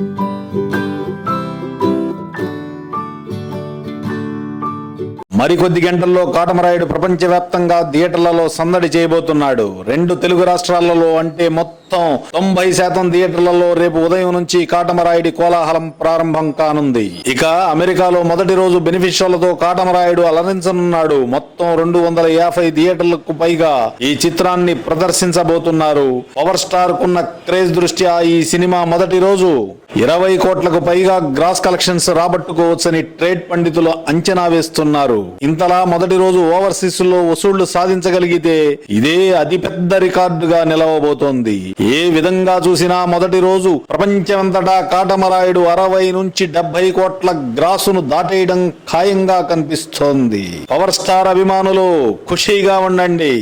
Thank you. మరికొద్ది గంటల్లో కాటమరాయుడు ప్రపంచవ్యాప్తంగా థియేటర్లలో సందడి చేయబోతున్నాడు. రెండు తెలుగు రాష్ట్రాలలో అంటే మొత్తం తొంభై శాతం థియేటర్లలో రేపు ఉదయం నుంచి కాటమరాయుడి కోలాహలం ప్రారంభం కానుంది. ఇక అమెరికాలో మొదటి రోజు బెనిఫిషియర్లతో కాటమరాయుడు అలరించనున్నాడు. మొత్తం రెండు వందల యాభై థియేటర్లకు పైగా ఈ చిత్రాన్ని ప్రదర్శించబోతున్నారు. పవర్ స్టార్ కున్న క్రేజ్ దృష్ట్యా ఈ సినిమా మొదటి రోజు ఇరవై కోట్లకు పైగా గ్రాస్ కలెక్షన్స్ రాబట్టుకోవచ్చని ట్రేడ్ పండితులు అంచనా వేస్తున్నారు. ఇంతలా మొదటి రోజు ఓవర్సీస్లో వసూళ్ళు సాధించగలిగితే ఇదే అతిపెద్ద రికార్డుగా నిలవబోతోంది. ఏ విధంగా చూసినా మొదటి రోజు ప్రపంచమంతటా కాటమరాయుడు అరవై నుంచి డెబ్బై కోట్ల గ్రాసును దాటేయడం ఖాయంగా కనిపిస్తోంది. పవర్ స్టార్ అభిమానులు ఖుషీగా ఉండండి.